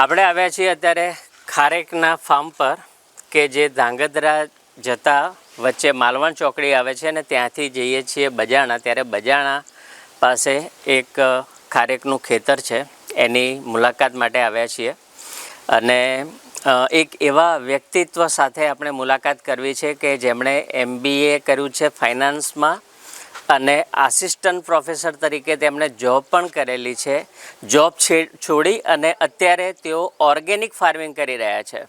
આપણે આવ્યા છીએ અત્યારે ખારેકના ફાર્મ પર કે જે ધાંગધ્રા જતા વચ્ચે માલવણ ચોકડી આવે છે અને ત્યાંથી જઈએ છીએ બજાણા. ત્યારે બજાણા પાસે એક ખારેકનું ખેતર છે. એની મુલાકાત માટે આવ્યા છીએ. અને એક એવા વ્યક્તિત્વ સાથે આપણે મુલાકાત કરવી છે કે જેમણે એમબીએ કર્યું છે ફાઇનાન્સમાં અને આસિસ્ટન્ટ પ્રોફેસર તરીકે તેમણે જોબ પણ કરેલી છે. જોબ છે- છોડી અને અત્યારે તેઓ ઓર્ગેનિક ફાર્મિંગ કરી રહ્યા છે.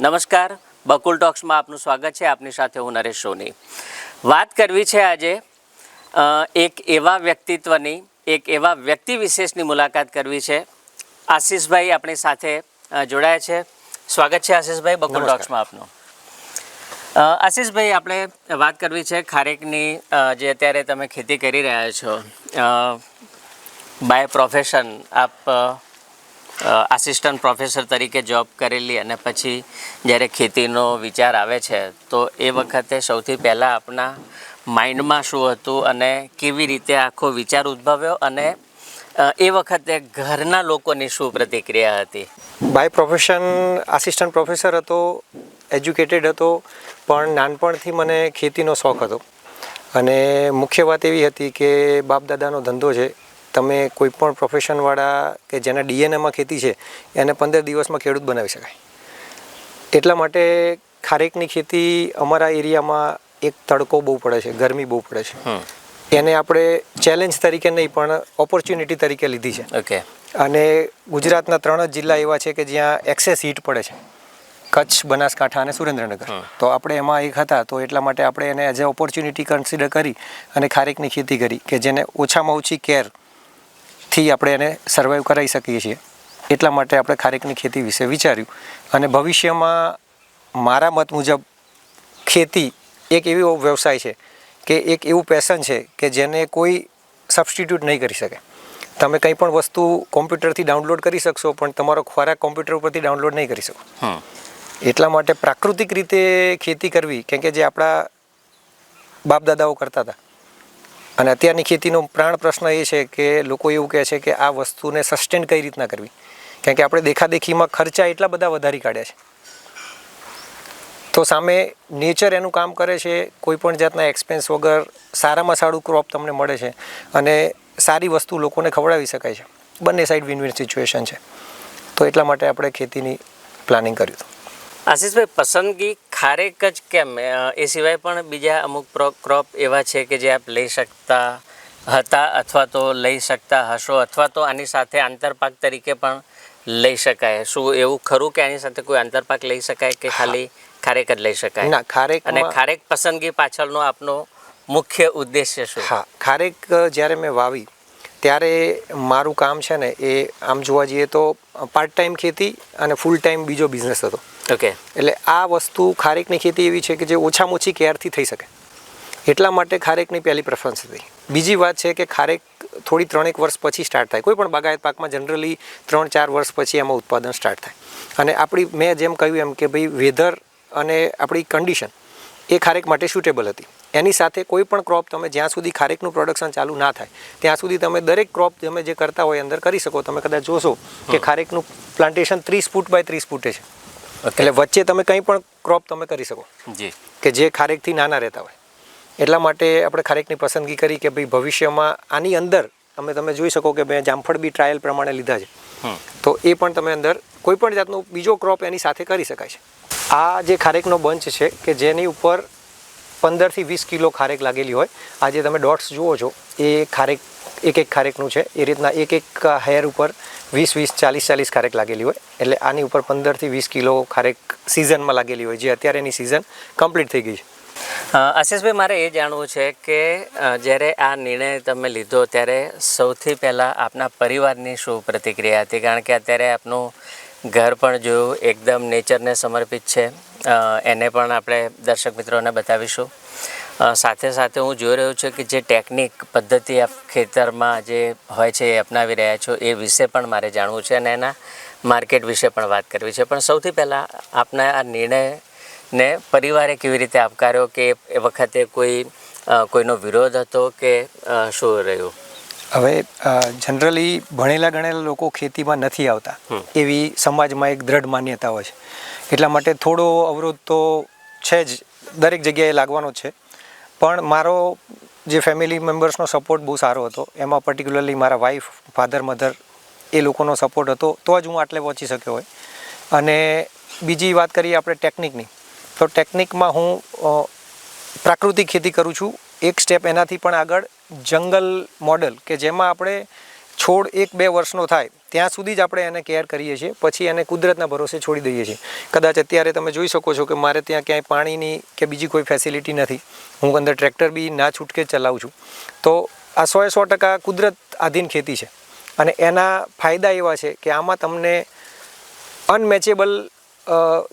નમસ્કાર બકુલ ટોક્સમાં આપનું સ્વાગત છે. આપની સાથે હું નરેશ સોની. વાત કરવી છે આજે એક એવા વ્યક્તિત્વની એક એવા વ્યક્તિ વિશેષની મુલાકાત કરવી છે. આશીષભાઈ આપણી સાથે જોડાયા છે. સ્વાગત છે આશીષભાઈ બકુલ ટોક્સમાં આપનું. આશીષભાઈ, આપણે વાત કરવી છે ખારેકની જે અત્યારે તમે ખેતી કરી રહ્યા છો. બાય પ્રોફેશન આપ આસિસ્ટન્ટ પ્રોફેસર તરીકે જોબ કરેલી અને પછી જ્યારે ખેતીનો વિચાર આવે છે, તો એ વખતે સૌથી પહેલાં આપના માઇન્ડમાં શું હતું અને કેવી રીતે આખો વિચાર ઉદ્ભવ્યો અને એ વખતે ઘરના લોકોની શું પ્રતિક્રિયા હતી? બાય પ્રોફેશન આસિસ્ટન્ટ પ્રોફેસર હતો એજ્યુકેટેડ હતો પણ નાનપણથી મને ખેતીનો શોખ હતો. અને મુખ્ય વાત એવી હતી કે બાપ દાદાનો ધંધો છે. તમે કોઈ પણ પ્રોફેશનવાળા કે જેના ડીએનએમાં ખેતી છે એને પંદર દિવસમાં ખેડૂત બનાવી શકાય. એટલા માટે ખારેકની ખેતી અમારા એરિયામાં એક તડકો બહુ પડે છે ગરમી બહુ પડે છે. એને આપણે ચેલેન્જ તરીકે નહીં પણ ઓપોર્ચ્યુનિટી તરીકે લીધી છે. ઓકે અને ગુજરાતના ત્રણ જ જિલ્લા એવા છે કે જ્યાં એક્સેસ હીટ પડે છે. કચ્છ બનાસકાંઠા અને સુરેન્દ્રનગર. તો આપણે એમાં એક હતા તો એટલા માટે આપણે એને એઝ એ ઓપોર્ચ્યુનિટી કન્સિડર કરી અને ખારેકની ખેતી કરી કે જેને ઓછામાં ઓછી કેરથી આપણે એને સર્વાઈવ કરાવી શકીએ છીએ. એટલા માટે આપણે ખારેકની ખેતી વિશે વિચાર્યું. અને ભવિષ્યમાં મારા મત મુજબ ખેતી એક એવો વ્યવસાય છે કે એક એવું પેશન છે કે જેને કોઈ સબસ્ટિટ્યૂટ નહીં કરી શકે. તમે કંઈ પણ વસ્તુ કોમ્પ્યુટરથી ડાઉનલોડ કરી શકશો પણ તમારો ખોરાક કોમ્પ્યુટર ઉપરથી ડાઉનલોડ નહીં કરી શકો. એટલા માટે પ્રાકૃતિક રીતે ખેતી કરવી, કેમ કે જે આપણા બાપ દાદાઓ કરતા હતા. અને અત્યારની ખેતીનો પ્રાણ પ્રશ્ન એ છે કે લોકો એવું કહે છે કે આ વસ્તુને સસ્ટેન કઈ રીતના કરવી? કારણ કે આપણે દેખાદેખીમાં ખર્ચા એટલા બધા વધારી કાઢ્યા છે. તો સામે નેચર એનું કામ કરે છે, કોઈ પણ જાતના એક્સપેન્સ વગર સારામાં સારું ક્રોપ તમને મળે છે અને સારી વસ્તુ લોકોને ખવડાવી શકાય છે. બંને સાઈડ વિન વિન સિચ્યુએશન છે. તો એટલા માટે આપણે ખેતીની પ્લાનિંગ કર્યું હતું. આશીષભાઈ પસંદગી ખારેક જ કેમ? એ સિવાય પણ બીજા અમુક ક્રોપ એવા છે કે જે આપ લઈ શકતા હતા અથવા તો લઈ શકતા હશો અથવા તો આની સાથે આંતરપાક તરીકે પણ લઈ શકાય. શું એવું ખરું કે આની સાથે કોઈ આંતરપાક લઈ શકાય કે ખાલી ખારેક જ લઈ શકાય? ના ખારેક અને ખારેક પસંદગી પાછળનો આપનો મુખ્ય ઉદ્દેશ્ય શું? હા ખારેક જ્યારે મેં વાવી ત્યારે મારું કામ છે ને એ આમ જોવા જઈએ તો પાર્ટ ટાઈમ ખેતી અને ફૂલ ટાઈમ બીજો બિઝનેસ હતો. ઓકે એટલે આ વસ્તુ ખારેકની ખેતી એવી છે કે જે ઓછામાં ઓછી કેરથી થઈ શકે. એટલા માટે ખારેકની પહેલી પ્રેફરન્સ હતી. બીજી વાત છે કે ખારેક થોડી ત્રણેક વર્ષ પછી સ્ટાર્ટ થાય. કોઈ પણ બાગાયત પાકમાં જનરલી ત્રણ ચાર વર્ષ પછી એમાં ઉત્પાદન સ્ટાર્ટ થાય. અને આપણી મેં જેમ કહ્યું એમ કે ભાઈ વેધર અને આપણી કન્ડિશન એ ખારેક માટે સુટેબલ હતી. એની સાથે કોઈ પણ ક્રોપ તમે જ્યાં સુધી ખારેકનું પ્રોડક્શન ચાલુ ના થાય ત્યાં સુધી તમે દરેક ક્રોપ તમે જે કરતા હોય અંદર કરી શકો. તમે કદાચ જોશો કે ખારેકનું પ્લાન્ટેશન ત્રીસ ફૂટ બાય ત્રીસ ફૂટે છે. એટલે વચ્ચે તમે કંઈ પણ ક્રોપ તમે કરી શકો. જી. કે જે ખારેકથી નાના રહેતા હોય. એટલા માટે આપણે ખારેકની પસંદગી કરી કે ભાઈ ભવિષ્યમાં આની અંદર તમે તમે જોઈ શકો કે મેં જામફળ બી ટ્રાયલ પ્રમાણે લીધા છે. તો એ પણ તમે અંદર કોઈ પણ જાતનો બીજો ક્રોપ એની સાથે કરી શકાય છે. આ જે ખારેકનો બંચ છે કે જેની ઉપર પંદરથી વીસ કિલો ખારેક લાગેલી હોય આ જે તમે ડોટ્સ જુઓ છો એ ખારેક એક એક ખારેકનું છે. એ રીતના એક એક હેર ઉપર વીસ વીસ, ચાલીસ ચાલીસ ખારેક લાગેલી હોય. એટલે આની ઉપર પંદરથી વીસ કિલો ખારેક સિઝનમાં લાગેલી હોય, જે અત્યારે એની સિઝન કમ્પ્લીટ થઈ ગઈ છે. આશીષભાઈ, મારે એ જાણવું છે કે જ્યારે આ નિર્ણય તમે લીધો ત્યારે સૌથી પહેલાં આપના પરિવારની શું પ્રતિક્રિયા હતી? કારણ કે અત્યારે આપનું ઘર પણ જોયું, એકદમ નેચરને સમર્પિત છે. એને પણ આપણે દર્શક મિત્રોને બતાવીશું. સાથે સાથે હું જોઈ રહ્યો છું કે જે ટેકનિક પદ્ધતિ આપ ખેતરમાં જે હોય છે એ અપનાવી રહ્યા છો એ વિશે પણ મારે જાણવું છે અને એના માર્કેટ વિશે પણ વાત કરવી છે. પણ સૌથી પહેલાં આપના આ નિર્ણયને પરિવારે કેવી રીતે આવકાર્યો કે એ વખતે કોઈ કોઈનો વિરોધ હતો કે શું રહ્યું? હવે જનરલી ભણેલા ગણેલા લોકો ખેતીમાં નથી આવતા. એવી સમાજમાં એક દ્રઢ માન્યતા હોય છે. એટલા માટે થોડો અવરોધ તો છે જ. દરેક જગ્યાએ લાગવાનો છે. પણ મારો જે ફેમિલી મેમ્બર્સનો સપોર્ટ બહુ સારો હતો. એમાં પર્ટિક્યુલરલી મારા વાઈફ ફાધર મધર એ લોકોનો સપોર્ટ હતો. તો જ હું આટલે પહોંચી શક્યો હોય. અને બીજી વાત કરીએ આપણે ટેકનિકની તો ટેકનિકમાં હું પ્રાકૃતિક ખેતી કરું છું. એક સ્ટેપ એનાથી પણ આગળ જંગલ મોડલ કે જેમાં આપણે છોડ એક બે વર્ષનો થાય, ત્યાં સુધી જ આપણે એને કેર કરીએ છીએ, પછી એને કુદરતના ભરોસે છોડી દઈએ છીએ. કદાચ અત્યારે તમે જોઈ શકો છો કે મારે ત્યાં ક્યાંય પાણીની કે બીજી કોઈ ફેસિલિટી નથી. હું અંદર ટ્રેક્ટર બી ના છૂટકે ચલાવું છું. તો આ સો સો ટકા કુદરત આધીન ખેતી છે. અને એના ફાયદા એવા છે કે આમાં તમને અનમેચેબલ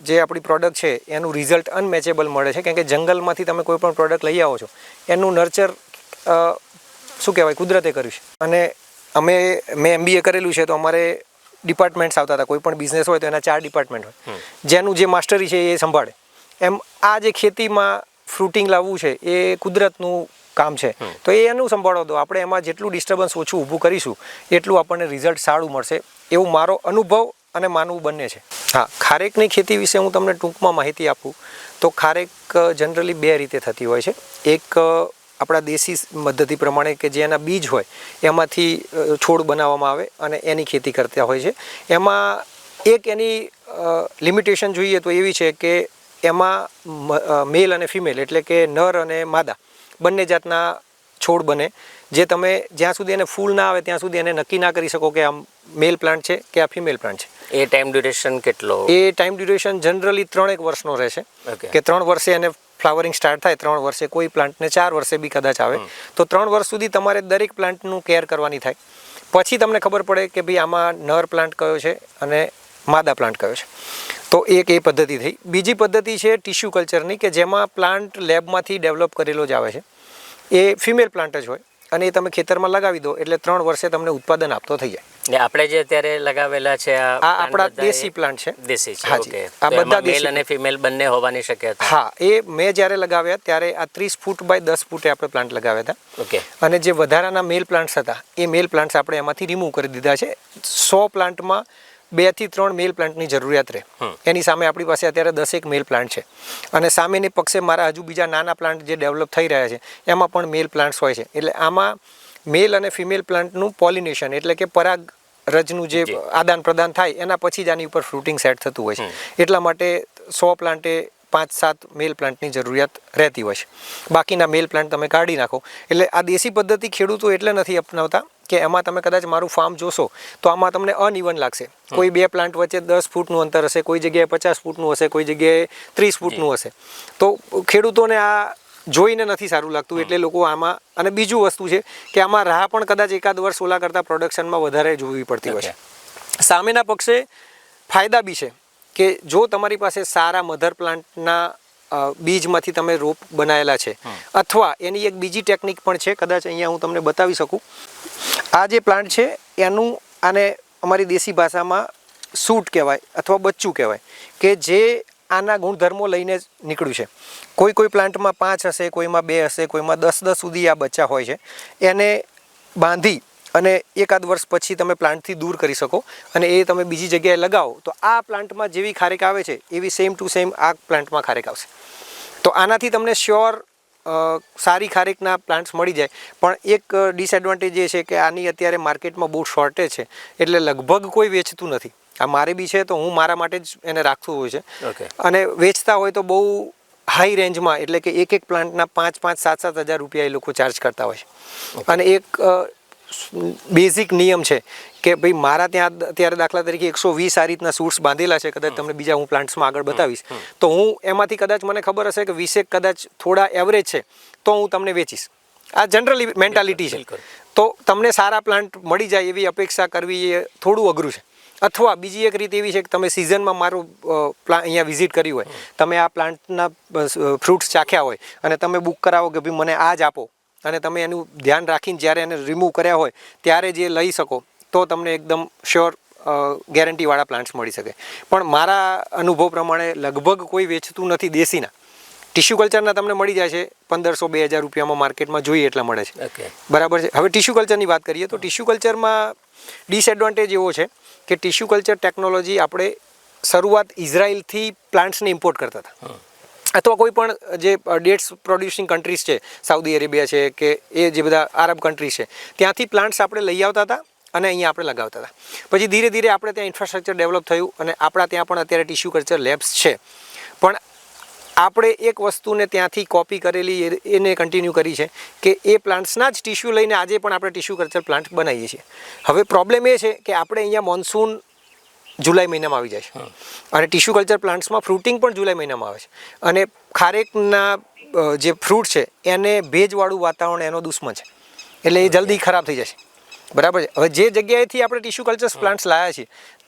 જે આપણી પ્રોડક્ટ છે, એનું રિઝલ્ટ અનમેચેબલ મળે છે. કેમ કે જંગલમાંથી તમે કોઈ પણ પ્રોડક્ટ લઈ આવો છો, એનું નર્ચર શું કહેવાય, કુદરતે કર્યું છે. અને અમે મેં એમબીએ કરેલું છે તો અમારે ડિપાર્ટમેન્ટ્સ આવતા હતા. કોઈ પણ બિઝનેસ હોય તો એના ચાર ડિપાર્ટમેન્ટ હોય. જેનું જે માસ્ટરી છે એ સંભાળે. એમ આ જે ખેતીમાં ફ્રૂટિંગ લાવવું છે એ કુદરતનું કામ છે. તો એ એનું સંભાળો દો આપણે એમાં જેટલું ડિસ્ટર્બન્સ ઓછું ઊભું કરીશું એટલું આપણને રિઝલ્ટ સારું મળશે. એવું મારો અનુભવ અને માનવું બંને છે. હા ખારેકની ખેતી વિશે હું તમને ટૂંકમાં માહિતી આપું. તો ખારેક જનરલી બે રીતે થતી હોય છે. એક આપણા દેશી પદ્ધતિ પ્રમાણે કે જે એના બીજ હોય એમાંથી છોડ બનાવવામાં આવે અને એની ખેતી કરતા હોય છે. એમાં એક એની લિમિટેશન જોઈએ તો એવી છે કે એમાં મેલ અને ફિમેલ એટલે કે નર અને માદા બંને જાતના છોડ બને. જે તમે જ્યાં સુધી એને ફૂલ ના આવે ત્યાં સુધી એને નક્કી ના કરી શકો કે આ મેલ પ્લાન્ટ છે કે આ ફિમેલ પ્લાન્ટ છે. એ ટાઈમ ડ્યુરેશન કેટલો? એ ટાઈમ ડ્યુરેશન જનરલી ત્રણેક વર્ષનો રહેશે. કે ત્રણ વર્ષે એને ફ્લાવરિંગ સ્ટાર્ટ થાય ત્રણ વર્ષે કોઈ પ્લાન્ટને ચાર વર્ષે બી કદાચ આવે તો ત્રણ વર્ષ સુધી તમારે દરેક પ્લાન્ટનું કેર કરવાની થાય. પછી તમને ખબર પડે કે ભાઈ આમાં નર પ્લાન્ટ કયો છે અને માદા પ્લાન્ટ કયો છે. તો એક એ પદ્ધતિ થઈ. બીજી પદ્ધતિ છે ટિશ્યુ કલ્ચરની કે જેમાં પ્લાન્ટ લેબમાંથી ડેવલપ કરેલો જ આવે છે. એ ફિમેલ પ્લાન્ટ જ હોય અને એ તમે ખેતરમાં લગાવી દો એટલે ત્રણ વર્ષે તમને ઉત્પાદન આપતો થઈ જાય. આપણે જે અત્યારે લગાવેલા છે આ આપણા દેશી પ્લાન્ટ છે. દેશી છે ઓકે. આ બધા મેલ અને ફિમેલ બંને હોવાની શક્યતા. હા એ મેં જ્યારે લગાવ્યા ત્યારે આ ત્રીસ ફૂટ બાય દસ ફૂટે આપણે પ્લાન્ટ લગાવ્યા હતા. ઓકે. અને જે વધારાના મેલ પ્લાન્ટ્સ હતા એ મેલ પ્લાન્ટ્સ આપણે એમાંથી રિમૂવ કરી દીધા છે. સો પ્લાન્ટમાં બેથી ત્રણ મેલ પ્લાન્ટની જરૂરિયાત રહે. એની સામે આપણી પાસે અત્યારે દસેક મેલ પ્લાન્ટ છે. અને સામેની પક્ષે મારા હજુ બીજા નાના પ્લાન્ટ જે ડેવલપ થઈ રહ્યા છે એમાં પણ મેલ પ્લાન્ટ્સ હોય છે. એટલે આમાં મેલ અને ફિમેલ પ્લાન્ટનું પોલિનેશન એટલે કે પરાગ રજનું જે આદાન પ્રદાન થાય એના પછી જ આની ઉપર ફ્રૂટિંગ સેટ થતું હોય છે. એટલા માટે સો પ્લાન્ટે પાંચ સાત મેલ પ્લાન્ટની જરૂરિયાત રહેતી હોય છે. બાકીના મેલ પ્લાન્ટ તમે કાઢી નાખો. એટલે આ દેશી પદ્ધતિ ખેડૂતો એટલે નથી અપનાવતા કે એમાં તમે કદાચ મારું ફાર્મ જોશો તો આમાં તમને અનઇવન લાગશે. કોઈ બે પ્લાન્ટ વચ્ચે દસ ફૂટનું અંતર હશે કોઈ જગ્યાએ પચાસ ફૂટનું હશે કોઈ જગ્યાએ ત્રીસ ફૂટનું હશે. તો ખેડૂતોને આ જોઈને નથી સારું લાગતું એટલે લોકો આમાં અને બીજું વસ્તુ છે કે આમાં રાહ પણ કદાચ એકાદ વર્ષ ઓલા કરતાં પ્રોડક્શનમાં વધારે જોવી પડતી હોય છે. સામેના પક્ષે ફાયદા બી છે કે જો તમારી પાસે સારા મધર પ્લાન્ટના બીજમાંથી તમે રોપ બનાવેલા છે અથવા એની એક બીજી ટેકનિક પણ છે કદાચ અહીંયા હું તમને બતાવી શકું. આ જે પ્લાન્ટ છે એનું આને અમારી દેશી ભાષામાં સૂટ કહેવાય અથવા બચ્ચું કહેવાય કે જે આના ગુણધર્મો લઈને જ નીકળ્યું છે. કોઈ કોઈ પ્લાન્ટમાં પાંચ હશે, કોઈમાં બે હશે, કોઈમાં દસ દસ સુધી આ બચ્ચા હોય છે. એને બાંધી અને એકાદ વર્ષ પછી તમે પ્લાન્ટથી દૂર કરી શકો અને એ તમે બીજી જગ્યાએ લગાવો, તો આ પ્લાન્ટમાં જેવી ખારેક આવે છે, એવી સેમ ટુ સેમ આ પ્લાન્ટમાં ખારેક આવશે. તો આનાથી તમને શ્યોર સારી ખારેકના પ્લાન્ટ્સ મળી જાય. પણ એક ડિસએડવાન્ટેજ એ છે કે આની અત્યારે માર્કેટમાં બહુ શોર્ટેજ છે. એટલે લગભગ કોઈ વેચતું નથી. આ મારે બી છે તો હું મારા માટે જ એને રાખતું હોય છે. અને વેચતા હોય તો બહુ હાઈ રેન્જમાં એટલે કે એક એક પ્લાન્ટના પાંચ પાંચ સાત સાત હજાર રૂપિયા એ લોકો ચાર્જ કરતા હોય છે. અને એક બેઝિક નિયમ છે કે ભાઈ મારા ત્યાં અત્યારે દાખલા તરીકે એકસો વીસ આ રીતના સૂટ્સ બાંધેલા છે કદાચ તમને બીજા હું પ્લાન્ટ્સમાં આગળ બતાવીશ. તો હું એમાંથી કદાચ મને ખબર હશે કે વીસેક કદાચ થોડા એવરેજ છે તો હું તમને વેચીશ. આ જનરલી મેન્ટાલિટી છે. તો તમને સારા પ્લાન્ટ મળી જાય એવી અપેક્ષા કરવી એ થોડું અઘરું છે. અથવા બીજી એક રીત એવી છે કે તમે સિઝનમાં મારું પ્લાન્ટ અહીંયા વિઝિટ કરી હોય તમે આ પ્લાન્ટના ફ્રૂટ્સ ચાખ્યા હોય અને તમે બુક કરાવો કે ભાઈ મને આ જ આપો અને તમે એનું ધ્યાન રાખીને જ્યારે એને રિમૂવ કર્યા હોય ત્યારે જે લઈ શકો તો તમને એકદમ શ્યોર ગેરંટીવાળા પ્લાન્ટ્સ મળી શકે. પણ મારા અનુભવ પ્રમાણે લગભગ કોઈ વેચતું નથી દેશીના. ટિશ્યુ કલ્ચરના તમને મળી જાય છે પંદરસો બે હજાર રૂપિયામાં માર્કેટમાં જોઈએ એટલા મળે છે. બરાબર છે? હવે ટિશ્યુ કલ્ચરની વાત કરીએ તો ટિશ્યુ કલ્ચરમાં ડિસએડવાન્ટેજ એવો છે કે ટિશ્યુ કલ્ચર ટેકનોલોજી આપણે શરૂઆત ઇઝરાયલથી પ્લાન્ટ્સને ઇમ્પોર્ટ કરતા હતા. અથવા કોઈ પણ જે ડેટ્સ પ્રોડ્યુસિંગ કન્ટ્રીઝ છે સાઉદી અરેબિયા છે કે એ જે બધા આરબ કન્ટ્રી છે ત્યાંથી પ્લાન્ટ્સ આપણે લઈ આવતા હતા અને અહીંયા આપણે લગાવતા હતા. પછી ધીરે ધીરે આપણે ત્યાં ઇન્ફ્રાસ્ટ્રક્ચર ડેવલપ થયું અને આપણા ત્યાં પણ અત્યારે ટિશ્યુ કલ્ચર લેબ્સ છે. આપણે એક વસ્તુને ત્યાંથી કોપી કરેલી એને કન્ટિન્યુ કરી છે કે એ પ્લાન્ટ્સના જ ટિશ્યુ લઈને આજે પણ આપણે ટિશ્યુ કલ્ચર પ્લાન્ટ બનાવીએ છીએ. હવે પ્રોબ્લેમ એ છે કે આપણે અહીંયા મોન્સૂન જુલાઈ મહિનામાં આવી જાય છે. અને ટિશ્યુ કલ્ચર પ્લાન્ટ્સમાં ફ્રૂટિંગ પણ જુલાઈ મહિનામાં આવે છે. અને ખારેકના જે ફ્રૂટ છે એને ભેજવાળું વાતાવરણ એનો દુશ્મન છે. એટલે એ જલ્દી ખરાબ થઈ જશે. બરાબર છે? હવે જે જગ્યાએથી આપણે ટિશ્યુ કલ્ચર પ્લાન્ટ્સ લાવ્યા છીએ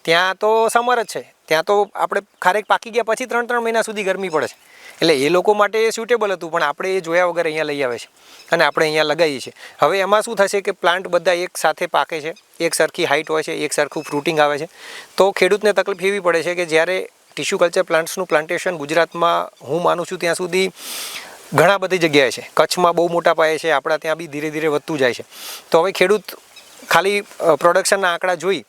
ત્યાં તો સમર જ છે. ત્યાં તો આપણે ખારેક પાકી ગયા પછી ત્રણ ત્રણ મહિના સુધી ગરમી પડે છે. એટલે એ લોકો માટે એ સ્યુટેબલ હતું, પણ આપણે એ જોયા વગર અહીંયા લઈ આવે છે અને આપણે અહીંયા લગાવીએ છીએ. હવે એમાં શું થશે કે પ્લાન્ટ બધા એક સાથે પાકે છે, એક સરખી હાઇટ હોય છે, એક સરખું ફ્રૂટિંગ આવે છે. તો ખેડૂતને તકલીફ એવી પડે છે કે જ્યારે ટિશ્યુ કલ્ચર પ્લાન્ટ્સનું પ્લાન્ટેશન ગુજરાતમાં હું માનું છું ત્યાં સુધી ઘણા બધી જગ્યાએ છે. કચ્છમાં બહુ મોટા પાયે છે, આપણા ત્યાં બી ધીરે ધીરે વધતું જાય છે. તો હવે ખેડૂત ખાલી પ્રોડક્શનના આંકડા જોઈ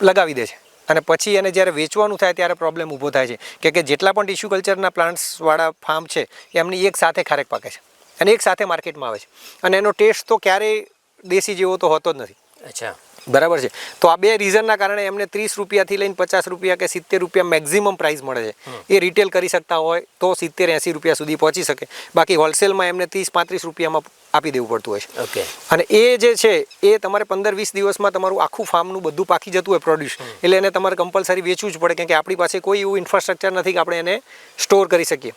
લગાવી દે છે. અને પછી એને જ્યારે વેચવાનું થાય ત્યારે પ્રોબ્લેમ ઊભો થાય છે. કે કે જેટલા પણ ટિશ્યુ કલ્ચરના પ્લાન્ટ્સવાળા ફાર્મ છે, એમની એક સાથે ખારેક પાકે છે. અને એક સાથે માર્કેટમાં આવે છે. અને એનો ટેસ્ટ તો ક્યારેય દેશી જેવો તો હોતો જ નથી. અચ્છા. બરાબર છે. તો આ બે રીઝનના કારણે એમને ત્રીસ રૂપિયાથી લઈને પચાસ રૂપિયા કે સિત્તેર રૂપિયા મેક્ઝિમમ પ્રાઇસ મળે છે. એ રિટેલ કરી શકતા હોય તો સિત્તેર એંસી રૂપિયા સુધી પહોંચી શકે. બાકી હોલસેલમાં એમને ત્રીસ પાંત્રીસ રૂપિયામાં આપી દેવું પડતું હોય છે. ઓકે. અને એ જે છે એ તમારે પંદર વીસ દિવસમાં તમારું આખું ફાર્મનું બધું પાકી જતું હોય પ્રોડ્યુસ એટલે એને તમારે કમ્પલસરી વેચવું જ પડે કેમ કે આપણી પાસે કોઈ એવું ઇન્ફ્રાસ્ટ્રક્ચર નથી કે આપણે એને સ્ટોર કરી શકીએ.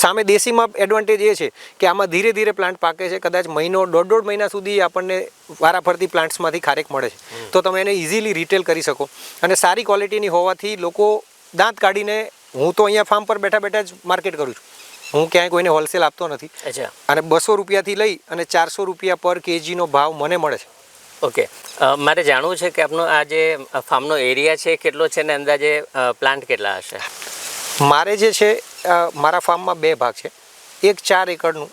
સામે દેશીમાં એડવાન્ટેજ એ છે કે આમાં ધીરે ધીરે પ્લાન્ટ પાકે છે. કદાચ મહિનો દોઢ દોઢ મહિના સુધી આપણને વારાફરતી પ્લાન્ટ્સમાંથી ખારેક મળે છે. તો તમે એને ઇઝીલી રિટેલ કરી શકો. અને સારી ક્વોલિટીની હોવાથી લોકો દાંત કાઢીને હું તો અહીંયા ફાર્મ પર બેઠા બેઠા જ માર્કેટ કરું છું. હું ક્યાંય કોઈને હોલસેલ આપતો નથી. અચ્છા. અને બસો રૂપિયાથી લઈ અને ચારસો રૂપિયા પર કેજીનો ભાવ મને મળે છે. ઓકે મારે જાણવું છે કે આપનો આ જે ફાર્મનો એરિયા છે કેટલો છે ને અંદાજે પ્લાન્ટ કેટલા હશે? મારે જે છે મારા ફાર્મમાં બે ભાગ છે. એક ચાર એકરનું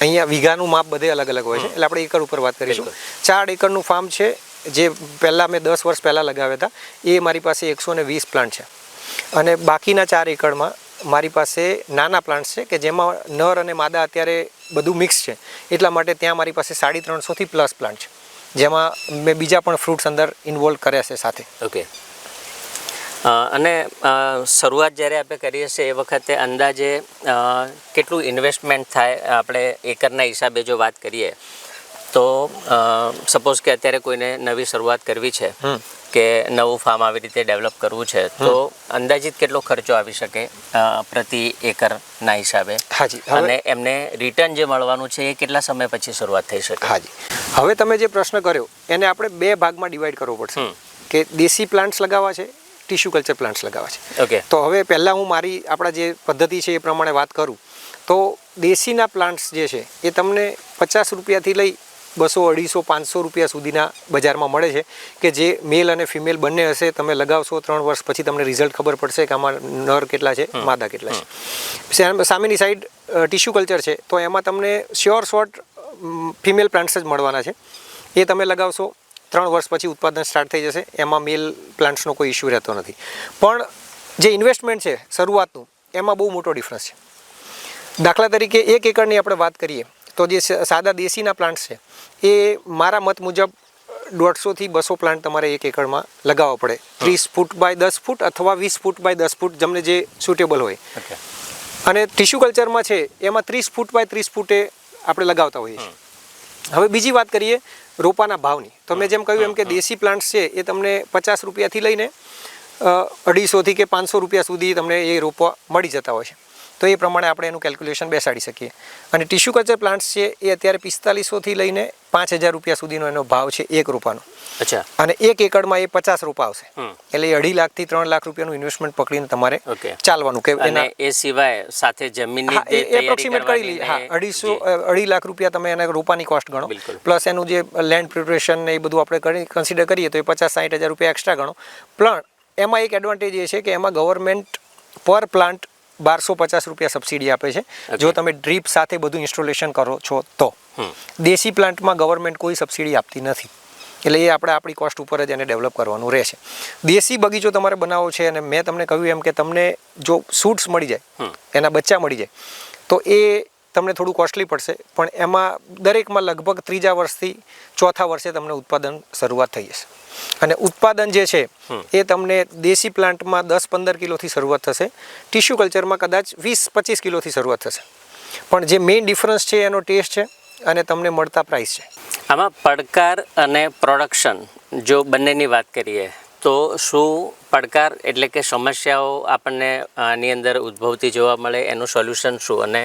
અહીંયા વીઘાનું માપ બધે અલગ અલગ હોય છે. એટલે આપણે એકર ઉપર વાત કરીશું. ચાર એકરનું ફાર્મ છે જે પહેલાં મેં દસ વર્ષ પહેલાં લગાવ્યા હતા. એ મારી પાસે એકસો ને વીસ પ્લાન્ટ છે. અને બાકીના ચાર એકરમાં મારી પાસે નાના પ્લાન્ટ્સ છે કે જેમાં નર અને માદા અત્યારે બધું મિક્સ છે. એટલા માટે ત્યાં મારી પાસે સાડી ત્રણસોથી પ્લસ પ્લાન્ટ છે. જેમાં મેં બીજા પણ ફ્રૂટ્સ અંદર ઇન્વોલ્વ કર્યા છે સાથે. ઓકે. અને શરૂઆત જ્યારે આપણે કરીએ છીએ એ વખતે અંદાજે કેટલું ઇન્વેસ્ટમેન્ટ થાય આપણે એકરના હિસાબે જો વાત કરીએ તો સપોઝ કે અત્યારે કોઈને નવી શરૂઆત કરવી છે કે નવું ફાર્મ આવી રીતે ડેવલપ કરવું છે તો અંદાજિત કેટલો ખર્ચો આવી શકે પ્રતિ એકરના હિસાબે? હાજી અને એમને રિટર્ન જે મળવાનું છે એ કેટલા સમય પછી શરૂઆત થઈ શકે? હાજી. હવે તમે જે પ્રશ્ન કર્યો એને આપણે બે ભાગમાં ડિવાઈડ કરવો પડશે. કે દેશી પ્લાન્ટ્સ લગાવવા છે ટિશ્યુ કલ્ચર પ્લાન્ટ્સ લગાવવા છે. ઓકે તો હવે પહેલાં હું મારી આપણા જે પદ્ધતિ છે એ પ્રમાણે વાત કરું. તો દેશીના પ્લાન્ટ્સ જે છે એ તમને પચાસ રૂપિયાથી લઈ બસો અઢીસો પાંચસો રૂપિયા સુધીના બજારમાં મળે છે કે જે મેલ અને ફિમેલ બંને હશે તમે લગાવશો ત્રણ વર્ષ પછી તમને રિઝલ્ટ ખબર પડશે કે આમાં નર કેટલા છે માદા કેટલા છે. સામેની સાઈડ ટિશ્યુ કલ્ચર છે તો એમાં તમને શ્યોર શોર્ટ ફિમેલ પ્લાન્ટ્સ જ મળવાના છે. એ તમે લગાવશો ત્રણ વર્ષ પછી ઉત્પાદન સ્ટાર્ટ થઈ જશે એમાં મેલ પ્લાન્ટ્સનો કોઈ ઇશ્યુ રહેતો નથી. પણ જે ઇન્વેસ્ટમેન્ટ છે શરૂઆતનું એમાં બહુ મોટો ડિફરન્સ છે. દાખલા તરીકે એક એકરની આપણે વાત કરીએ તો જે સાદા દેશીના પ્લાન્ટ્સ છે એ મારા મત મુજબ દોઢસોથી બસો પ્લાન્ટ તમારે એક એકરમાં લગાવવા પડે. ત્રીસ ફૂટ બાય દસ ફૂટ અથવા વીસ ફૂટ બાય દસ ફૂટ તમને જે સુટેબલ હોય. અને ટિશ્યુ કલ્ચરમાં છે એમાં ત્રીસ ફૂટ બાય ત્રીસ ફૂટે આપણે લગાવતા હોઈએ છીએ. હવે બીજી વાત કરીએ રોપાના ભાવની. તો મેં જેમ કહ્યું એમ કે દેશી પ્લાન્ટ્સ છે એ તમને પચાસ રૂપિયાથી લઈને અઢીસોથી કે પાંચસો રૂપિયા સુધી તમને એ રોપવા મળી જતા હોય છે. તો એ પ્રમાણે આપણે એનું કેલ્ક્યુલેશન બેસાડી શકીએ. અને ટિશ્યુ કલ્ચર પ્લાન્ટ્સ છે એ અત્યારે પિસ્તાલીસોથી લઈને પાંચ હજાર રૂપિયા સુધીનો એનો ભાવ છે એક રોપાનો. અચ્છા. અને એક એકડમાં એ પચાસ રોપા આવશે. એટલે એ અઢી લાખથી ત્રણ લાખ રૂપિયાનું ઇન્વેસ્ટમેન્ટ પકડીને તમારે ચાલવાનું કે એના એ સિવાય સાથે જમીનની એપ્રોક્સિમેટ કરી લઈએ હા અઢીસો અઢી લાખ રૂપિયા તમે એને રોપાની કોસ્ટ ગણો. પ્લસ એનું જે લેન્ડ પ્રિપરેશન ને એ બધું આપણે કરી કન્સિડર કરીએ તો એ પચાસ સાઠ હજાર રૂપિયા એક્સ્ટ્રા ગણો. પણ એમાં એક એડવાન્ટેજ એ છે કે એમાં ગવર્મેન્ટ પર પ્લાન્ટ બારસો પચાસ રૂપિયા સબસિડી આપે છે. જો તમે ડ્રીપ સાથે બધું ઇન્સ્ટોલેશન કરો છો તો. દેશી પ્લાન્ટમાં ગવર્મેન્ટ કોઈ સબસિડી આપતી નથી. એટલે એ આપણે આપણી કોસ્ટ ઉપર જ એને ડેવલપ કરવાનું રહેશે. દેશી બગીચો તમારે બનાવવો છે અને મેં તમને કહ્યું એમ કે તમને જો સૂટ્સ મળી જાય એના બચ્ચા મળી જાય તો એ તમને થોડું કોસ્ટલી પડશે પણ એમાં દરેકમાં લગભગ ત્રીજા વર્ષથી ચોથા વર્ષે તમને ઉત્પાદન શરૂઆત થઈ જશે. અને ઉત્પાદન જે છે એ તમને દેશી પ્લાન્ટમાં દસ પંદર કિલોથી શરૂઆત થશે ટિશ્યુ કલ્ચરમાં કદાચ વીસ પચીસ કિલોથી શરૂઆત થશે. પણ જે મેઇન ડિફરન્સ છે એનો ટેસ્ટ છે અને તમને મળતા પ્રાઇસ છે. આમાં પડકાર અને પ્રોડક્શન જો બંનેની વાત કરીએ તો શું પડકાર એટલે કે સમસ્યાઓ આપણને આની અંદર ઉદ્ભવતી જોવા મળે, એનું સોલ્યુશન શું? અને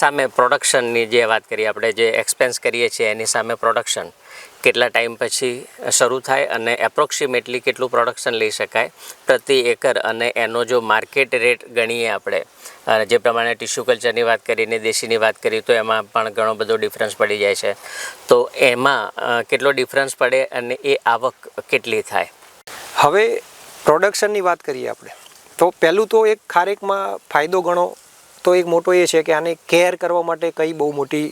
સામે પ્રોડક્શનની જે વાત કરીએ આપણે, જે એક્સપેન્સ કરીએ છીએ, એની સામે પ્રોડક્શન કેટલા ટાઈમ પછી શરૂ થાય અને એપ્રોક્સિમેટલી કેટલું પ્રોડક્શન લઈ શકાય પ્રતિ એકર અને એનો જો માર્કેટ રેટ ગણીએ આપણે. જે પ્રમાણે ટિશ્યુ કલ્ચરની વાત કરીને, દેશીની વાત કરી તો એમાં પણ ઘણો બધો ડિફરન્સ પડી જાય છે. તો એમાં કેટલો ડિફરન્સ પડે અને એ આવક કેટલી થાય? હવે પ્રોડક્શનની વાત કરીએ આપણે તો પહેલું તો એક ખારેકમાં ફાયદો ગણો તો એક મોટો એ છે કે આને કેર કરવા માટે કંઈ બહુ મોટી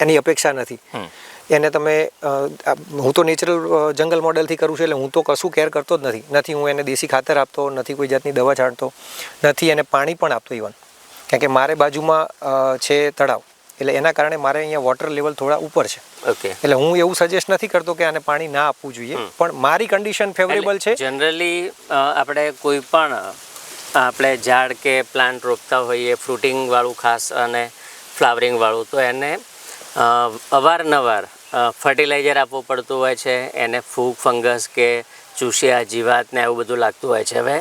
એની અપેક્ષા નથી. એને તમે હું તો નેચરલ જંગલ મોડેલથી કરું છું એટલે હું તો કશું કેર કરતો જ નથી. નથી હું એને દેશી ખાતર આપતો નથી કોઈ જાતની દવા છાંટતો નથી એને પાણી પણ આપતો ઇવન કારણ કે મારે બાજુમાં છે તળાવ એટલે એના કારણે મારે અહીંયા વોટર લેવલ થોડા ઉપર છે. ઓકે એટલે હું એવું સજેસ્ટ નથી કરતો કે આને પાણી ના આપવું જોઈએ પણ મારી કન્ડિશન ફેવરેબલ છે. જનરલી આપણે કોઈ પણ આપણે ઝાડ કે પ્લાન્ટ રોપતા હોઈએ ફ્રૂટિંગ વાળું ખાસ અને ફ્લાવરિંગ વાળું તો એને અવારનવાર ફર્ટિલાઇઝર આપવું પડતું હોય છે એને ફૂગ ફંગસ કે ચૂસિયા જીવાત ને એવું બધું લાગતું હોય છે. હવે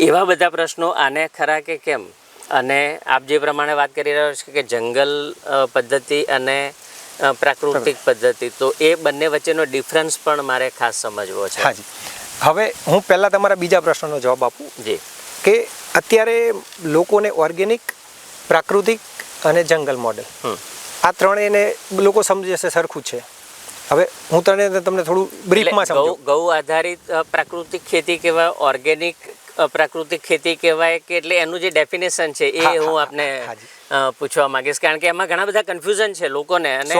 એવા બધા પ્રશ્નો આને ખરા કે કેમ? અને આપ જે પ્રમાણે વાત કરી રહ્યો છો કે જંગલ પદ્ધતિ અને પ્રાકૃતિક પદ્ધતિ. તો એ બંને વચ્ચેનો ડિફરન્સ પણ મારે ખાસ સમજવો છે. હાજી હવે હું પહેલાં તમારા બીજા પ્રશ્નનો જવાબ આપું. જી. કે અત્યારે લોકોને ઓર્ગેનિક પ્રાકૃતિક અને જંગલ મોડેલ. આ ત્રણેયને લોકો સમજે છે સરખું છે. હવે હું તને તમને થોડું બ્રીફમાં એટલે ગૌ આધારિત પ્રાકૃતિક ખેતી કેવા ઓર્ગેનિક પ્રાકૃતિક ખેતી કહેવાય કે એટલે એનું જે ડેફિનેશન છે એ હું આપને પૂછવા માંગીશ. કારણ કે એમાં ઘણા બધા કન્ફ્યુઝન છે લોકોને અને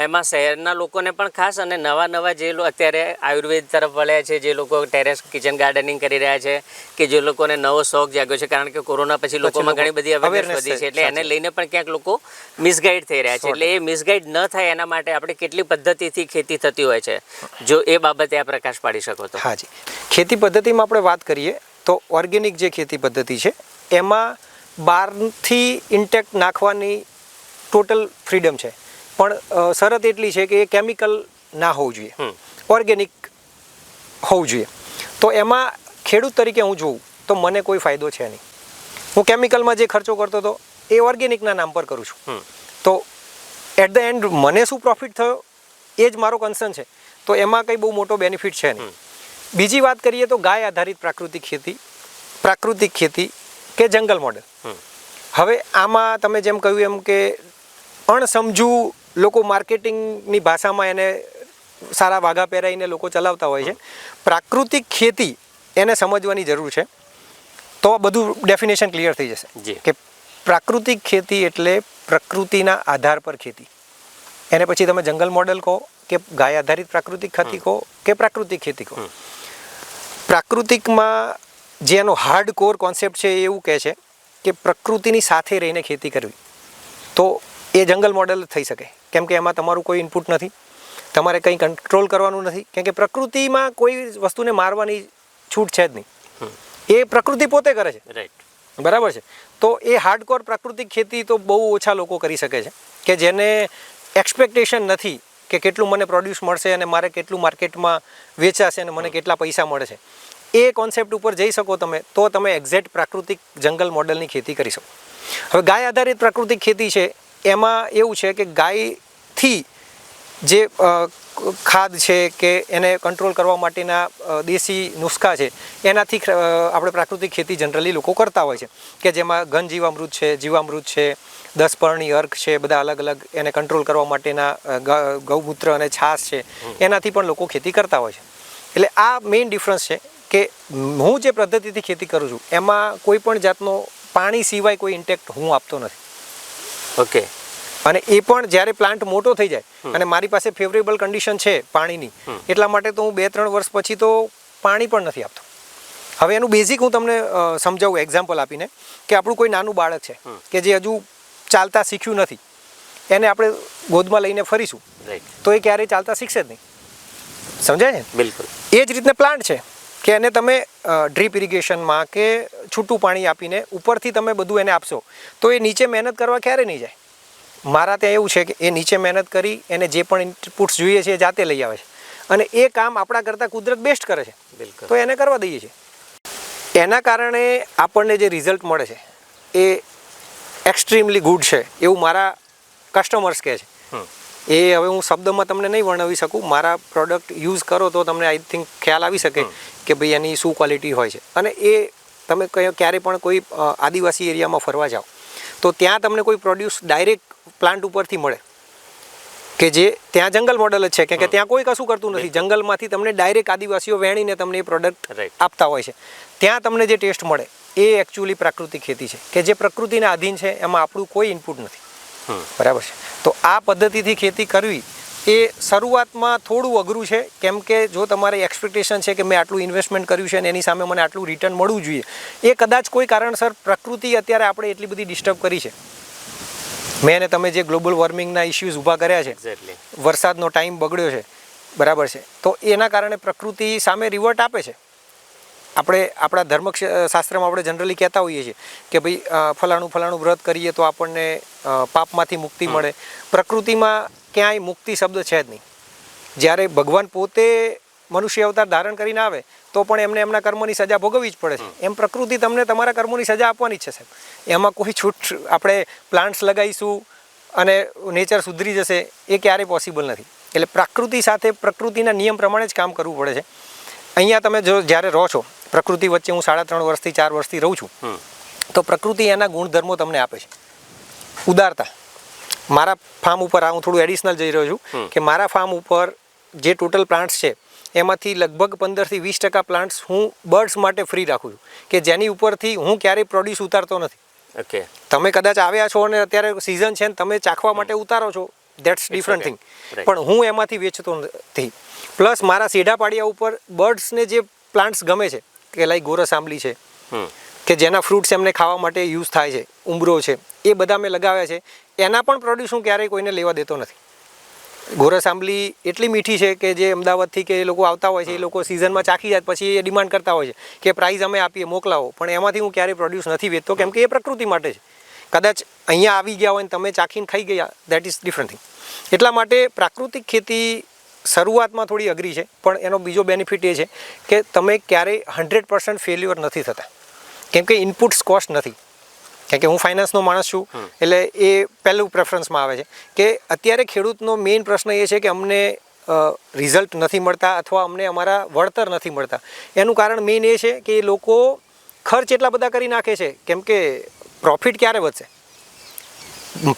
એમાં શહેરના લોકોને પણ ખાસ અને નવા નવા જે અત્યારે આયુર્વેદ તરફ વળ્યા છે જે લોકો ટેરેસ કિચન ગાર્ડનિંગ કરી રહ્યા છે કે જે લોકોને નવો શોખ જાગ્યો છે કારણ કે કોરોના પછી લોકોમાં ઘણી બધી અવેરનેસ વધી છે એટલે એને લઈને પણ ક્યાંક લોકો મિસગાઈડ થઈ રહ્યા છે એટલે એ મિસગાઈડ ન થાય એના માટે આપણે કેટલી પદ્ધતિથી ખેતી થતી હોય છે જો એ બાબતે આ પ્રકાશ પાડી શકો તો. હાજી ખેતી પદ્ધતિમાં આપણે વાત કરીએ તો ઓર્ગેનિક જે ખેતી પદ્ધતિ છે એમાં બહારથી ઇન્ટેક નાખવાની ટોટલ ફ્રીડમ છે. પણ શરત એટલી છે કે એ કેમિકલ ના હોવું જોઈએ. ઓર્ગેનિક હોવું જોઈએ. તો એમાં ખેડૂત તરીકે હું જોઉં તો મને કોઈ ફાયદો છે નહીં. હું કેમિકલમાં જે ખર્ચો કરતો હતો એ ઓર્ગેનિકના નામ પર કરું છું. તો એટ ધ એન્ડ મને શું પ્રોફિટ થયો એ જ મારો કન્સર્ન છે. તો એમાં કંઈ બહુ મોટો બેનિફિટ છે નહીં. બીજી વાત કરીએ તો ગાય આધારિત પ્રાકૃતિક ખેતી પ્રાકૃતિક ખેતી કે જંગલ મોડેલ. હવે આમાં તમે જેમ કહ્યું એમ કે અણસમજુ લોકો માર્કેટિંગની ભાષામાં એને સારા વાઘા પહેરાઈને લોકો ચલાવતા હોય છે. પ્રાકૃતિક ખેતી એને સમજવાની જરૂર છે. તો બધું ડેફિનેશન ક્લિયર થઈ. જશે. કે પ્રાકૃતિક ખેતી એટલે પ્રકૃતિના આધાર પર ખેતી. એને પછી તમે જંગલ મોડેલ કહો કે ગાય આધારિત પ્રાકૃતિક ખેતી કહો કે પ્રાકૃતિક ખેતી કહો. પ્રાકૃતિકમાં જેનો હાર્ડ કોર કોન્સેપ્ટ છે એ એવું કહે છે કે પ્રકૃતિની સાથે રહીને ખેતી કરવી. તો એ જંગલ મોડેલ થઈ શકે. કેમ કે એમાં તમારું કોઈ ઇનપુટ નથી. તમારે કંઈ કંટ્રોલ કરવાનું નથી. કેમ કે પ્રકૃતિમાં કોઈ વસ્તુને મારવાની છૂટ છે જ નહીં. એ પ્રકૃતિ પોતે કરે છે. રાઈટ બરાબર છે. તો એ હાર્ડકોર પ્રાકૃતિક ખેતી તો બહુ ઓછા લોકો કરી શકે છે. કે જેને એક્સપેક્ટેશન નથી કે કેટલું મને પ્રોડ્યુસ મળશે અને મારે કેટલું માર્કેટમાં વેચાશે અને મને કેટલા પૈસા મળશે. એ કોન્સેપ્ટ ઉપર જઈ શકો તમે તો તમે એક્ઝેક્ટ પ્રાકૃતિક જંગલ મોડલની ખેતી કરી શકો. હવે ગાય આધારિત પ્રાકૃતિક ખેતી છે એમાં એવું છે કે ગાયથી જે ખાદ છે કે એને કંટ્રોલ કરવા માટેના દેશી નુસ્ખા છે એનાથી આપણે પ્રાકૃતિક ખેતી જનરલી લોકો કરતા હોય છે. કે જેમાં ઘન જીવામૃત છે જીવામૃત છે દસ પર્ણી અર્ક છે બધા અલગ અલગ એને કંટ્રોલ કરવા માટેના ગૌમૂત્ર અને છાસ છે એનાથી પણ લોકો ખેતી કરતા હોય છે. એટલે આ મેઇન ડિફરન્સ છે કે હું જે પદ્ધતિથી ખેતી કરું છું એમાં કોઈ પણ જાતનો પાણી સિવાય કોઈ ઇન્ટેક્ટ હું આપતો નથી. ઓકે. અને એ પણ જ્યારે પ્લાન્ટ મોટો થઈ જાય અને મારી પાસે ફેવરેબલ કન્ડિશન છે પાણીની એટલા માટે તો હું બે ત્રણ વર્ષ પછી તો પાણી પણ નથી આપતો. હવે એનું બેઝિક હું તમને સમજાવું એક્ઝામ્પલ આપીને કે આપણું કોઈ નાનું બાળક છે કે જે હજુ ચાલતા શીખ્યું નથી. એને આપણે ગોદમાં લઈને ફરીશું. તો એ ક્યારેય ચાલતા શીખશે જ નહીં. સમજાય ને બિલકુલ. એ જ રીતને પ્લાન્ટ છે કે એને તમે ડ્રીપ ઇરિગેશનમાં કે છૂટું પાણી આપીને ઉપરથી તમે બધું એને આપશો તો એ નીચે મહેનત કરવા ક્યારે નહીં જાય? મારા ત્યાં એવું છે કે એ નીચે મહેનત કરી એને જે પણ ઇનપુટ્સ જોઈએ છે એ જાતે લઈ આવે છે. અને એ કામ આપણા કરતાં કુદરત બેસ્ટ કરે છે. બિલકુલ. તો એને કરવા દઈએ છીએ. એના કારણે આપણને જે રિઝલ્ટ મળે છે એ એક્સ્ટ્રીમલી ગુડ છે એવું મારા કસ્ટમર્સ કહે છે. એ હવે હું શબ્દમાં તમને નહીં વર્ણવી શકું મારા પ્રોડક્ટ યુઝ કરો તો તમને આઈ થિંક ખ્યાલ આવી શકે કે ભાઈ એની શું ક્વોલિટી હોય છે. અને એ તમે કયો ક્યારે પણ કોઈ આદિવાસી એરિયામાં ફરવા જાઓ તો ત્યાં તમને કોઈ પ્રોડ્યુસ ડાયરેક્ટ પ્લાન્ટ ઉપરથી મળે. કે જે ત્યાં જંગલ મોડલ જ છે કેમ કે ત્યાં કોઈ કશું કરતું નથી. જંગલમાંથી તમને ડાયરેક્ટ આદિવાસીઓ વેણીને તમને એ પ્રોડક્ટ આપતા હોય છે. ત્યાં તમને જે ટેસ્ટ મળે એ એકચ્યુઅલી પ્રાકૃતિક ખેતી છે કે જે પ્રકૃતિના આધીન છે એમાં આપણું કોઈ ઇનપુટ નથી. બરાબર છે? તો આ પદ્ધતિથી ખેતી કરવી એ શરૂઆતમાં થોડું અઘરું છે કેમ કે જો તમારે એક્સપેક્ટેશન છે કે મેં આટલું ઇન્વેસ્ટમેન્ટ કર્યું છે અને એની સામે મને આટલું રિટર્ન મળવું જોઈએ એ કદાચ કોઈ કારણસર પ્રકૃતિ અત્યારે આપણે એટલી બધી ડિસ્ટર્બ કરી છે. મેં અને તમે જે ગ્લોબલ વોર્મિંગના ઇસ્યુઝ ઊભા કર્યા છે વરસાદનો ટાઈમ બગડ્યો છે બરાબર છે? તો એના કારણે પ્રકૃતિ સામે રિવર્ટ આપે છે. આપણે આપણા ધર્મ શાસ્ત્રમાં આપણે જનરલી કહેતા હોઈએ છીએ કે ભાઈ ફલાણું ફલાણું વ્રત કરીએ તો આપણને પાપમાંથી મુક્તિ મળે. પ્રકૃતિમાં ક્યાંય મુક્તિ શબ્દ છે જ નહીં. જ્યારે ભગવાન પોતે મનુષ્ય અવતાર ધારણ કરીને આવે તો પણ એમને એમના કર્મોની સજા ભોગવવી જ પડે છે. એમ પ્રકૃતિ તમને તમારા કર્મોની સજા આપવાની જ છે સાહેબ. એમાં કોઈ છૂટ આપણે પ્લાન્ટ્સ લગાવીશું અને નેચર સુધરી જશે એ ક્યારેય પોસિબલ નથી. એટલે પ્રકૃતિ સાથે પ્રકૃતિના નિયમ પ્રમાણે જ કામ કરવું પડે છે. અહીંયા તમે જો જ્યારે રહો છો પ્રકૃતિ વચ્ચે હું સાડા ત્રણ વર્ષથી ચાર વર્ષથી રહું છું તો પ્રકૃતિ એના ગુણધર્મો તમને આપે છે. ઉદારતા. મારા ફાર્મ ઉપર આ હું થોડું એડિશનલ જઈ રહ્યો છું કે મારા ફાર્મ ઉપર જે ટોટલ પ્લાન્ટ્સ છે એમાંથી લગભગ પંદરથી વીસ ટકા પ્લાન્ટ્સ હું બર્ડ્સ માટે ફ્રી રાખું છું કે જેની ઉપરથી હું ક્યારેય પ્રોડ્યુસ ઉતારતો નથી. ઓકે તમે કદાચ આવ્યા છો અને અત્યારે સિઝન છે ને તમે ચાખવા માટે ઉતારો છો દેટ્સ ડિફરન્ટ થિંગ પણ હું એમાંથી વેચતો નથી. પ્લસ મારા સેઢા પાડિયા ઉપર બર્ડ્સને જે પ્લાન્ટ્સ ગમે છે કે લાઈક ગોરસ આંબલી છે. કે જેના ફ્રૂટ્સ એમને ખાવા માટે યુઝ થાય છે ઉંબરો છે એ બધા મેં લગાવ્યા છે. એના પણ પ્રોડ્યુસ હું ક્યારેય કોઈને લેવા દેતો નથી. ગોરસ આંબલી એટલી મીઠી છે કે જે અમદાવાદથી કે એ લોકો આવતા હોય છે એ લોકો સિઝનમાં ચાખી જાય પછી એ ડિમાન્ડ કરતા હોય છે કે પ્રાઇઝ અમે આપીએ મોકલાવો. પણ એમાંથી હું ક્યારેય પ્રોડ્યુસ નથી વેચતો કેમ કે એ પ્રકૃતિ માટે છે. કદાચ અહીંયા આવી ગયા હોય ને તમે ચાખીને ખાઈ ગયા દેટ ઇઝ ડિફરન્ટ થિંગ એટલા માટે પ્રાકૃતિક ખેતી શરૂઆતમાં થોડી અઘરી છે પણ એનો બીજો બેનિફિટ એ છે કે તમે ક્યારેય હંડ્રેડ પર્સન્ટ ફેલ્યુઅર નથી થતા. કેમ કે ઇનપુટ્સ કોસ્ટ નથી. કેમ કે હું ફાઇનાન્સનો માણસ છું એટલે એ પહેલું પ્રેફરન્સમાં આવે છે. કે અત્યારે ખેડૂતનો મેઇન પ્રશ્ન એ છે કે અમને રિઝલ્ટ નથી મળતા અથવા અમને અમારા વળતર નથી મળતા. એનું કારણ મેઇન એ છે કે એ લોકો ખર્ચ એટલા બધા કરી નાખે છે કેમ કે પ્રોફિટ ક્યારે વધશે?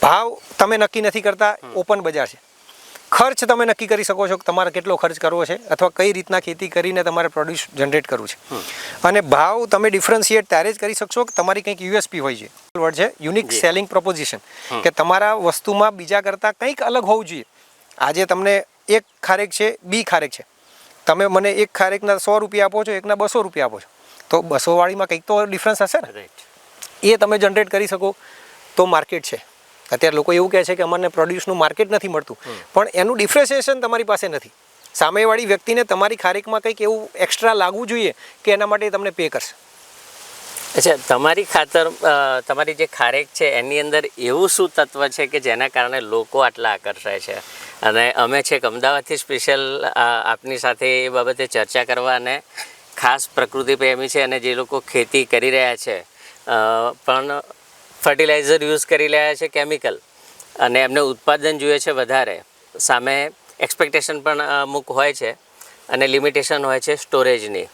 ભાવ તમે નક્કી નથી કરતા ઓપન બજાર છે. ખર્ચ તમે નક્કી કરી શકો છો કે તમારે કેટલો ખર્ચ કરવો છે અથવા કઈ રીતના ખેતી કરીને તમારે પ્રોડ્યુસ જનરેટ કરવું છે. અને ભાવ તમે ડિફરન્શિએટ ત્યારે જ કરી શકશો કે તમારી કંઈક યુએસપી હોય છે. વર્ડ છે યુનિક સેલિંગ પ્રોપોઝિશન કે તમારા વસ્તુમાં બીજા કરતાં કંઈક અલગ હોવું જોઈએ. આજે તમને એક ખારેક છે બી ખારેક છે. તમે મને એક ખારેકના સો રૂપિયા આપો છો એકના બસો રૂપિયા આપો છો. તો બસો વાળીમાં કંઈક તો ડિફરન્સ હશે ને? એ તમે જનરેટ કરી શકો. તો માર્કેટ છે. અત્યારે લોકો એવું કહે છે કે અમને પ્રોડ્યુસનું માર્કેટ નથી મળતું. પણ એનું ડિફરન્સિએશન તમારી પાસે નથી. સામેવાળી વ્યક્તિને તમારી ખારેકમાં કંઈક એવું એક્સ્ટ્રા લાગવું જોઈએ કે એના માટે તમને પે કરશે. અચ્છા તમારી ખાતર તમારી જે ખારેક છે એની અંદર એવું શું તત્વ છે કે જેના કારણે લોકો આટલા આકર્ષાય છે? અને અમે છેક અમદાવાદથી સ્પેશિયલ આપની સાથે એ બાબતે ચર્ચા કરવા અને ખાસ પ્રકૃતિ પ્રેમી છે અને જે લોકો ખેતી કરી રહ્યા છે. પણ ફર્ટિલાઇઝર યુઝ કરી રહ્યા છે કેમિકલ અને એમને ઉત્પાદન જોઈએ છે વધારે. સામે એક્સપેક્ટેશન પણ અમુક હોય છે અને લિમિટેશન હોય છે સ્ટોરેજની.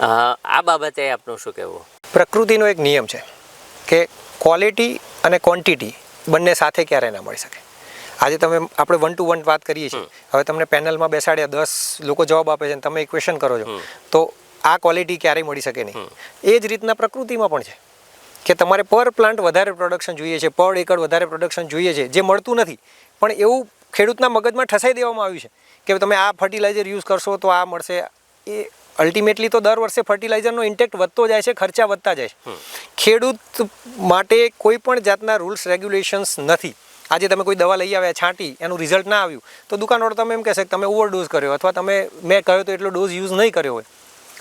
આ બાબતે આપનું શું કહેવું? પ્રકૃતિનો એક નિયમ છે કે ક્વોલિટી અને ક્વોન્ટિટી બંને સાથે ક્યારે ના મળી શકે. આજે તમે આપણે વન ટુ વન વાત કરીએ છીએ. હવે તમને પેનલમાં બેસાડ્યા દસ લોકો જવાબ આપે છે અને તમે ઇક્વેશન કરો છો. તો આ ક્વોલિટી ક્યારેય મળી શકે નહીં. એ જ રીતના પ્રકૃતિમાં પણ છે. કે તમારે પર પ્લાન્ટ વધારે પ્રોડક્શન જોઈએ છે પર એકર વધારે પ્રોડક્શન જોઈએ છે જે મળતું નથી. પણ એવું ખેડૂતના મગજમાં ઠસાઈ દેવામાં આવ્યું છે કે તમે આ ફર્ટિલાઇઝર યુઝ કરશો તો આ મળશે. એ અલ્ટિમેટલી તો દર વર્ષે ફર્ટિલાઇઝરનો ઇન્ટેક્ટ વધતો જાય છે ખર્ચા વધતા જાય છે. ખેડૂત માટે કોઈ પણ જાતના રૂલ્સ રેગ્યુલેશન્સ નથી. આજે તમે કોઈ દવા લઈ આવ્યા છાંટી એનું રિઝલ્ટ ના આવ્યું તો દુકાનવાળો તમે એમ કહેશે કે તમે ઓવરડોઝ કર્યો અથવા તમે મેં કહ્યું તો એટલો ડોઝ યુઝ નહીં કર્યો હોય.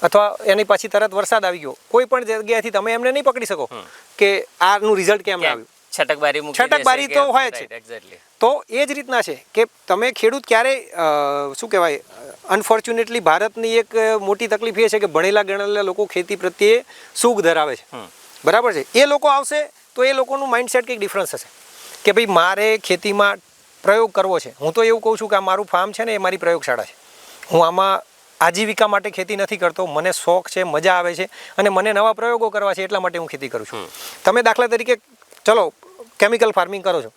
અથવા એની પાછી તરત વરસાદ આવી ગયો. કોઈ પણ જગ્યાએથી તમે એમને નહીં પકડી શકો કે આનું રિઝલ્ટ કેમ આવ્યું. છટકબારી છટકબારી તો હોય છે. તો એ જ રીતના છે કે તમે ખેડૂત ક્યારે શું કહેવાય અનફોર્ચ્યુનેટલી ભારતની એક મોટી તકલીફ એ છે કે ભણેલા ગણેલા લોકો ખેતી પ્રત્યે સુખ ધરાવે છે. બરાબર છે? એ લોકો આવશે તો એ લોકોનું માઇન્ડસેટ કંઈક ડિફરન્સ હશે કે ભાઈ મારે ખેતીમાં પ્રયોગ કરવો છે. હું તો એવું કહું છું કે આ મારું ફાર્મ છે ને એ મારી પ્રયોગશાળા છે. હું આમાં આજીવિકા માટે ખેતી નથી કરતો. મને શોખ છે મજા આવે છે અને મને નવા પ્રયોગો કરવા છે એટલા માટે હું ખેતી કરું છું. તમે દાખલા તરીકે ચલો કેમિકલ ફાર્મિંગ કરો છો.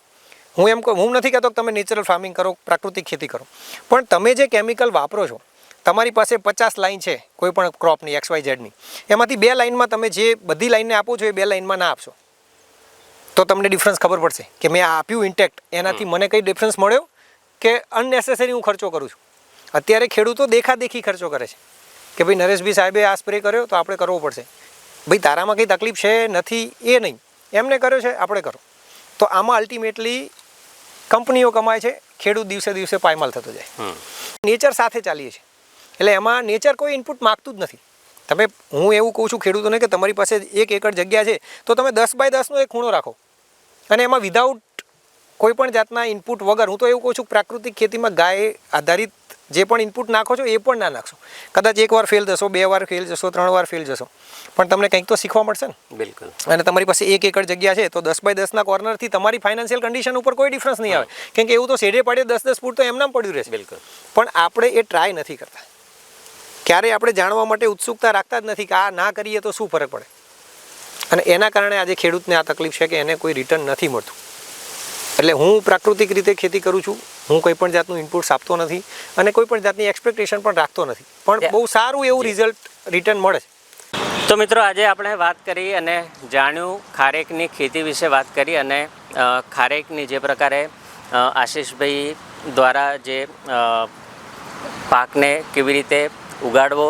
હું એમ કહું હું નથી કહેતો કે તમે નેચરલ ફાર્મિંગ કરો પ્રાકૃતિક ખેતી કરો. પણ તમે જે કેમિકલ વાપરો છો તમારી પાસે પચાસ લાઈન છે કોઈ પણ ક્રોપની એક્સ વાય ઝેડની. એમાંથી બે લાઈનમાં તમે જે બધી લાઇનને આપો છો એ બે લાઇનમાં ના આપશો. તો તમને ડિફરન્સ ખબર પડશે કે મેં આ આપ્યું ઇન્ટેક્ટ એનાથી મને કંઈ ડિફરન્સ મળ્યો કે અનનેસેસરી હું ખર્ચો કરું છું? અત્યારે ખેડૂતો દેખાદેખી ખર્ચો કરે છે. કે ભાઈ નરેશભાઈ સાહેબે આ સ્પ્રે કર્યો તો આપણે કરવો પડશે. ભાઈ તારામાં કંઈ તકલીફ છે નથી એ નહીં. એમને કર્યો છે આપણે કરો. તો આમાં અલ્ટિમેટલી કંપનીઓ કમાય છે ખેડૂત દિવસે દિવસે પાયમાલ થતો જાય. નેચર સાથે ચાલીએ છીએ. એટલે એમાં નેચર કોઈ ઇનપુટ માગતું જ નથી. તમે હું એવું કહું છું ખેડૂતોને કે તમારી પાસે એક એકર જગ્યા છે તો તમે દસ બાય દસનો એક ખૂણો રાખો. અને એમાં વિધાઉટ કોઈ પણ જાતના ઇનપુટ વગર હું તો એવું કહું છું પ્રાકૃતિક ખેતીમાં ગાય આધારિત જે પણ ઇનપુટ નાખો છો એ પણ ના નાખશો. કદાચ એક વાર ફેલ જશો બે વાર ફેલ જશો ત્રણ વાર ફેલ જશો. પણ તમને કંઈક તો શીખવા મળશે ને. બિલકુલ. અને તમારી પાસે એક એકડ જગ્યા છે તો દસ બાય દસના કોર્નરથી તમારી ફાઇનાન્શિયલ કન્ડિશન ઉપર કોઈ ડિફરન્સ નહીં આવે. કેમ કે એવું તો શેઢે પાડે દસ દસ ફૂટ તો એમનામ પડ્યું રહેશે. બિલકુલ. પણ આપણે એ ટ્રાય નથી કરતા. ક્યારેય આપણે જાણવા માટે ઉત્સુકતા રાખતા જ નથી કે આ ના કરીએ તો શું ફરક પડે? અને એના કારણે આજે ખેડૂતને આ તકલીફ છે કે એને કોઈ રિટર્ન નથી મળતું. એટલે હું પ્રાકૃતિક રીતે ખેતી કરું છું. હું કોઈ પણ જાતનું ઇનપુટ્સ આપતો નથી અને કોઈ પણ જાતની એક્સપેક્ટેશન પણ રાખતો નથી. પણ બહુ સારું એવું રિઝલ્ટ રિટર્ન મળે છે. તો મિત્રો આજે આપણે વાત કરી અને જાણ્યું ખારેકની ખેતી વિશે વાત કરી અને ખારેકની જે પ્રકારે આશીષભાઈ દ્વારા જે પાકને કેવી રીતે ઉગાડવો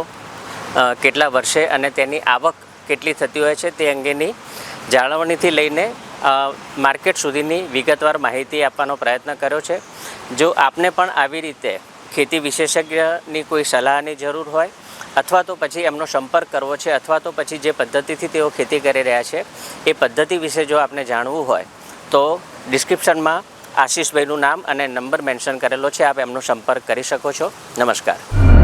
કેટલા વર્ષે અને તેની આવક કેટલી થતી હોય છે તે અંગેની જાળવણીથી લઈને માર્કેટ સુધીની વિગતવાર માહિતી આપવાનો પ્રયત્ન કર્યો છે. જો આપને પણ આવી રીતે ખેતી વિશેષજ્ઞની કોઈ સલાહની જરૂર હોય, અથવા તો પછી એમનો સંપર્ક કરવો છે, અથવા તો પછી જે પદ્ધતિથી તેઓ ખેતી કરી રહ્યા છે, એ પદ્ધતિ વિશે જો આપને જાણવું હોય, તો ડિસ્ક્રિપ્શનમાં આશીષભાઈનું નામ અને નંબર મેન્શન કરેલો છે. આપ એમનો સંપર્ક કરી શકો છો. નમસ્કાર.